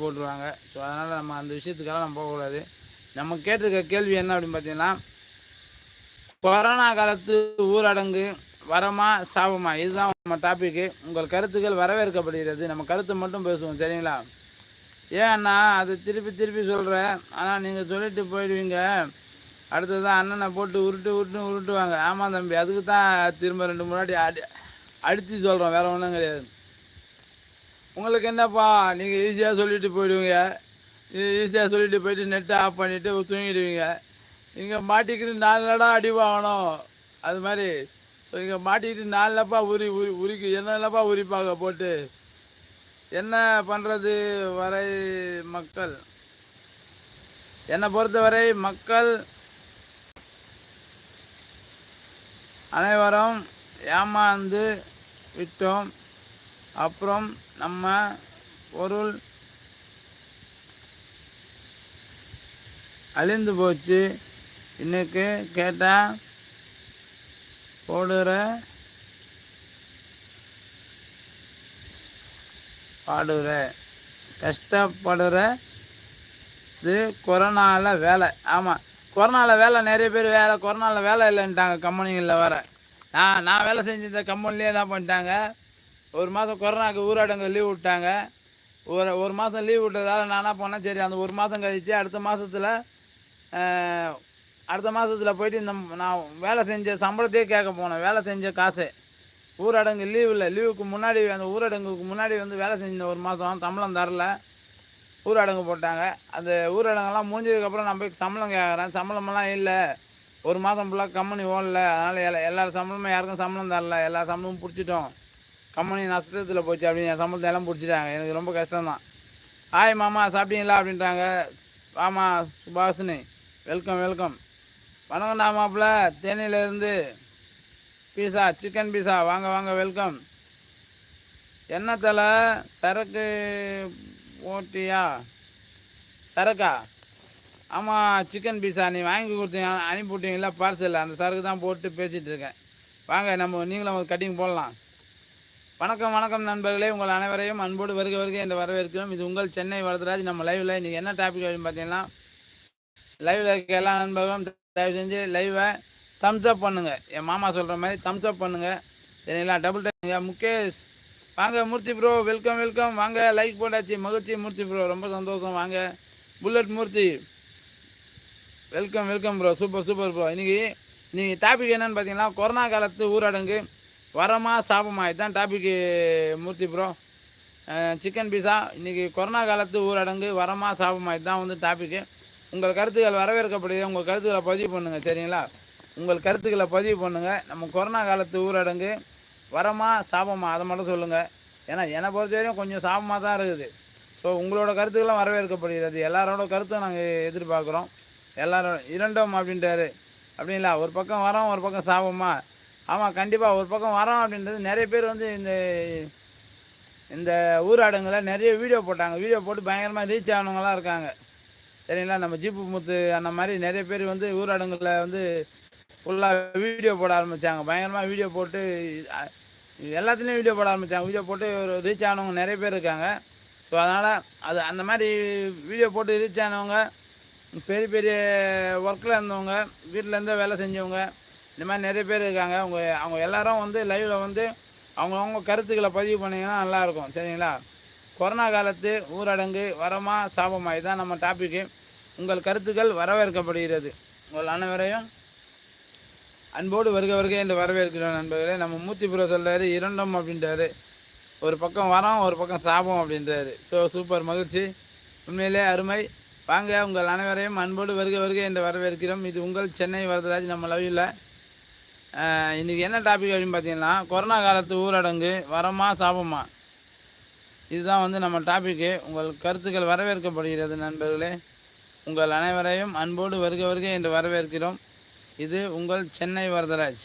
போட்டுருவாங்க. ஸோ அதனால் நம்ம அந்த விஷயத்துக்கெல்லாம் நம்ம போகக்கூடாது. நம்ம கேட்டிருக்க கேள்வி என்ன அப்படின்னு பார்த்தீங்கன்னா கொரோனா காலத்து ஊரடங்கு வரமா சாபமா இதுதான் நம்ம டாப்பிக்கு உங்கள் கருத்துக்கள் வரவேற்கப்படுகிறது. நம்ம கருத்து மட்டும் பேசுவோம் சரிங்களா? ஏன்னா அதை திருப்பி திருப்பி சொல்கிறேன் ஆனால் நீங்கள் சொல்லிட்டு போயிடுவீங்க. அடுத்ததான் அண்ணனை போட்டு உருட்டு உருட்டு உருட்டுவாங்க. ஆமாம் தம்பி அதுக்கு தான் திரும்ப ரெண்டு முன்னாடி அடி அடித்து சொல்கிறோம் வேறு ஒன்றும் கிடையாது. உங்களுக்கு என்னப்பா? நீங்கள் ஈஸியாக சொல்லிட்டு போயிடுவீங்க. ஈஸியாக சொல்லிட்டு போயிட்டு நெட்டை ஆஃப் பண்ணிவிட்டு தூங்கிடுவீங்க. இங்கே மாட்டிக்கிட்டு நாலு நடா அடி வாங்கணும். அது மாதிரி. ஸோ இங்கே மாட்டிக்கிட்டு நாலுலப்பா உரி உரி உரிக்கு. என்னென்னப்பா உரிப்பாங்க போட்டு? என்ன பண்ணுறது வரை மக்கள்? என்னை பொறுத்தவரை மக்கள் அனைவரும் ஏமாந்து விட்டோம். அப்புறம் நம்ம பொருள் அழிந்து போச்சு. இன்னைக்கு கேட்டால் போடுற பாடுற கஷ்டப்படுற இது கொரோனாவில் வேலை. ஆமாம் கொரோனாவில் வேலை நிறைய பேர் வேலை கொரோனாவில் வேலை இல்லைன்ட்டாங்க கம்பெனிகளில் வேற. நான் நான் வேலை செஞ்சிருந்த கம்பெனிலே என்ன பண்ணிட்டாங்க? ஒரு மாதம் கொரோனாக்கு ஊரடங்கு லீவ் விட்டாங்க. ஒரு ஒரு மாதம் லீவ் விட்டதால நான் என்ன பண்ணேன்? சரி அந்த ஒரு மாதம் கழித்து அடுத்த மாதத்தில் அடுத்த மாதத்தில் போயிட்டு இந்த நான் வேலை செஞ்ச சம்பளத்தையே கேட்க போனேன். வேலை செஞ்ச காசு. ஊரடங்கு லீவ் இல்லை. லீவுக்கு முன்னாடி அந்த ஊரடங்குக்கு முன்னாடி வந்து வேலை செஞ்ச ஒரு மாதம் சம்பளம் தரல. ஊரடங்கு போட்டாங்க. அந்த ஊரடங்கெல்லாம் முடிஞ்சதுக்கப்புறம் நான் போய் சம்பளம் கேட்குறேன். சம்பளமெல்லாம் இல்லை. ஒரு மாதம் ஃபுல்லாக கம்பெனி ஓடல. அதனால் எல்லா எல்லா சம்பளமும் யாருக்கும் சம்பளம் தரல. எல்லா சம்பளமும் பிடிச்சிட்டோம். கம்பெனி நஷ்டத்தில் போச்சு அப்படின்னு என் சம்பளத்தை எல்லாம் பிடிச்சிட்டாங்க. எனக்கு ரொம்ப கஷ்டம்தான். ஹாய் மாமா சாப்பிட்டீங்களா? அப்படின்றாங்க. ஆமா சுபாஷினி. Welcome welcome. வணக்கம்டா மாப்பிள்ள. தேனியிலேருந்து பீஸா சிக்கன் பீஸா. வாங்க வாங்க வெல்கம். என்ன தலை? சரக்கு போட்டியா சரக்கா? ஆமாம் சிக்கன் பீஸா. நீ வாங்கி கொடுத்தீங்க அனுப்பி விட்டீங்களா பார்சல் அந்த சரக்கு தான் போட்டு பேசிகிட்டு இருக்கேன். வாங்க நம்ம நீங்களும் ஒரு கட்டிங் போடலாம். வணக்கம் வணக்கம் நண்பர்களே. உங்கள் அனைவரையும் அன்போடு வருக வருக என்று வரவேற்கிறோம். இது உங்கள் சென்னை வரதராஜ். நம்ம லைவில் இன்றைக்கி என்ன டாபிக் அப்படின்னு பார்த்தீங்கன்னா லைவில் இருக்க எல்லா நண்பர்களும் தயவு செஞ்சு லைவை தம்ஸ் அப் பண்ணுங்கள் என் மாமா சொல்கிற மாதிரி தம்ஸ் அப் பண்ணுங்கள் சரிங்களா? டபுள் டைம் முகேஷ் வாங்க மூர்த்தி ப்ரோ வெல்கம் வெல்கம் வாங்க லைக் போட்டாச்சு. மகிழ்ச்சி மூர்த்தி ப்ரோ ரொம்ப சந்தோஷம். வாங்க bullet Murthy. Welcome welcome bro super super bro இன்றைக்கி இன்றைக்கி டாபிக் என்னென்னு பார்த்தீங்கன்னா கொரோனா காலத்து ஊரடங்கு. வரமா சாபமா? இதுதான் டாபிக்கு மூர்த்தி ப்ரோ சிக்கன் பீஸா இன்றைக்கி கொரோனா காலத்து ஊரடங்கு வரமா சாபமா? இதுதான் வந்து டாபிக்கு உங்கள் கருத்துக்கள் வரவேற்கப்படுது உங்கள் கருத்துக்களை பதிவு பண்ணுங்கள் சரிங்களா? உங்கள் கருத்துக்களை பதிவு பண்ணுங்கள் நம்ம கொரோனா காலத்து ஊரடங்கு வரமா சாபமா? அதை மட்டும் சொல்லுங்கள் ஏன்னா என்னை பொறுத்த வரையும் கொஞ்சம் சாபமாக தான் இருக்குது. ஸோ உங்களோட கருத்துக்கெல்லாம் வரவேற்கப்படுகிறது. எல்லாரோட கருத்தும் நாங்கள் எதிர்பார்க்குறோம். எல்லாரும் இரண்டும் அப்படின்றாரு அப்படிங்களா? ஒரு பக்கம் வரோம் ஒரு பக்கம் சாபமா? ஆமாம் கண்டிப்பாக ஒரு பக்கம் வரோம் அப்படின்றது நிறைய பேர் வந்து இந்த இந்த ஊராடுங்களை நிறைய வீடியோ போட்டாங்க. வீடியோ போட்டு பயங்கரமாக ரீச் ஆனவங்களாம் இருக்காங்க. சரிங்களா? நம்ம ஜீப்பு முத்து அந்த மாதிரி நிறைய பேர் வந்து ஊராடுங்களில் வந்து ஃபுல்லாக வீடியோ போட ஆரம்பித்தாங்க பயங்கரமாக வீடியோ போட்டு எல்லாத்துலேயும் வீடியோ போட ஆரம்பித்தாங்க வீடியோ போட்டு ஒரு ரீச் ஆனவங்க நிறைய பேர் இருக்காங்க. ஸோ அதனால் அது அந்த மாதிரி வீடியோ போட்டு ரீச் ஆனவங்க பெரிய பெரிய ஒர்க்கில் இருந்தவங்க வீட்டிலேருந்தே வேலை செஞ்சவங்க இந்த மாதிரி நிறைய பேர் இருக்காங்க. அவங்க அவங்க எல்லாரும் வந்து லைவில் வந்து அவங்கவுங்க கருத்துக்களை பதிவு பண்ணிங்கன்னா நல்லாயிருக்கும். சரிங்களா? கொரோனா காலத்து ஊரடங்கு வரமா சாபமா இதுதான் நம்ம டாப்பிக்கு உங்கள் கருத்துக்கள் வரவேற்கப்படுகிறது. உங்கள் அனைவரையும் அன்போடு வருக வருக என்று வரவேற்கிறோம் நண்பர்களே. நம்ம மூர்த்தி புரோ சொல்கிறாரு இரண்டும் அப்படின்றாரு. ஒரு பக்கம் வரோம் ஒரு பக்கம் சாபம் அப்படின்றாரு. ஸோ சூப்பர் மகிழ்ச்சி. உண்மையிலே அருமை. வாங்க உங்கள் அனைவரையும் அன்போடு வருக வருக என்று வரவேற்கிறோம். இது உங்கள் சென்னை வரதராஜ் நம்ம லவ்யில் இன்றைக்கி என்ன டாபிக் அப்படின்னு பார்த்தீங்கன்னா கொரோனா காலத்து ஊரடங்கு வரமா சாபமா? இதுதான் வந்து நம்ம டாபிக்கு உங்கள் கருத்துக்கள் வரவேற்கப்படுகிறது நண்பர்களே. உங்கள் அனைவரையும் அன்போடு வருக வருக என்று வரவேற்கிறோம். இது உங்கள் சென்னை வரதராஜ்.